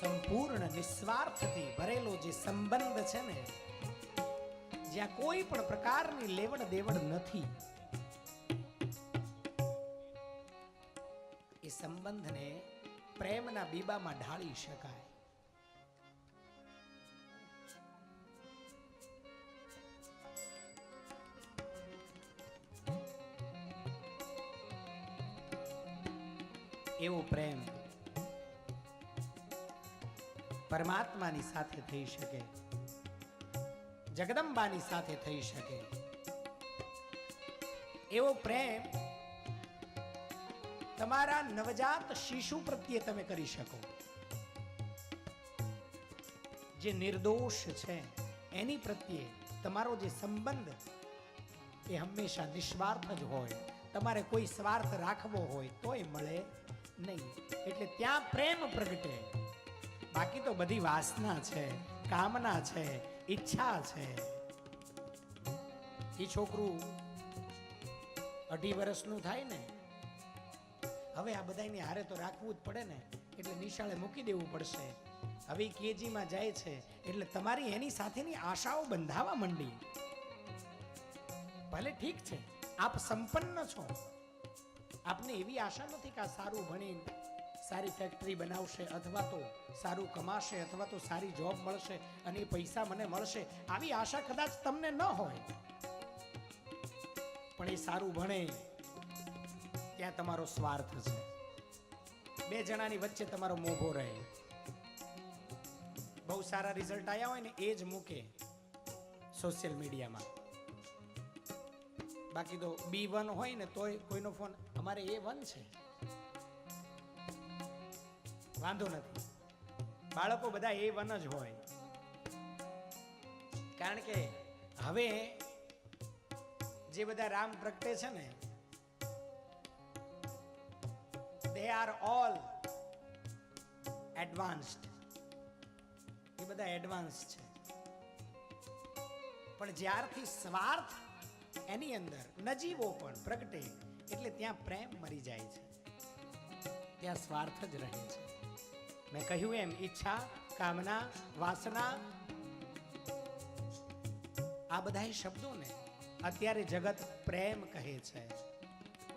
સંપૂર્ણ નિસ્વાર્થથી ભરેલો જે સંબંધ છે ને, જ્યાં કોઈ પણ પ્રકારની લેવડ દેવડ નથી, એ સંબંધને પ્રેમના બીબામાં ઢાળી શકાય. એવો પ્રેમ. પરમાત્માની સાથે થઈ શકે. જગદંબાની સાથે થઈ શકે. એવો પ્રેમ તમારા નવજાત શિશુ પ્રત્યે તમે કરી શકો. જે નિર્દોષ છે, એની પ્રત્યે તમારો જે સંબંધ એ હંમેશા નિસ્વાર્થ જ હોય. તમારે કોઈ સ્વાર્થ રાખવો હોય તોય મળે નહીં. એટલે ત્યાં પ્રેમ પ્રગટે. બાકી તો બધી વાસના છે, કામના છે, ઈચ્છા છે. એ છોકરું અઢી વર્ષનું થાય ને, હવે આ બધાની હારે તો રાખવું જ પડે ને, એટલે નિશાળે મૂકી દેવું પડશે. હવે કેજીમાં જાય છે, એટલે તમારી એની સાથેની આશાઓ બંધાવા માંડી. ભલે ઠીક છે, આપ સંપન્ન છો. આપને એવી આશા નથી કે આ સારું ભણીને સારી ફેક્ટરી બનાવશે અથવા તો સારું કમાશે અથવા તો સારી જોબ મળશે અને પૈસા મને મળશે, આવી આશા કદાચ તમને ન હોય. પણ એ સારું ભણે ત્યાં તમારો સ્વાર્થ છે. બે જણાની વચ્ચે તમારો મોભો રહે. બહુ સારા રિઝલ્ટ આવ્યા હોય ને એ જ મૂકે સોશિયલ મીડિયામાં બાકી તો બી વન હોય ને તોય કોઈનો ફોન અમારે એ વન છે. વાંધો નથી. બાળકો બધા એ વન જ હોય. કારણ કે હવે જે બધા રામ પ્રગટે છે ને દે આર ઓલ એડવાન્સ્ડ એ બધા એડવાન્સ છે. પણ જ્યારથી સ્વાર્થ એની અંદર, નજીવો પણ પ્રગટે, એટલે ત્યાં પ્રેમ મરી જાય છે. ત્યાં સ્વાર્થ જ રહે છે. મેં કહ્યું એમ ઈચ્છા કામના વાસના. આ બધા શબ્દોને અત્યારે જગત પ્રેમ કહે છે.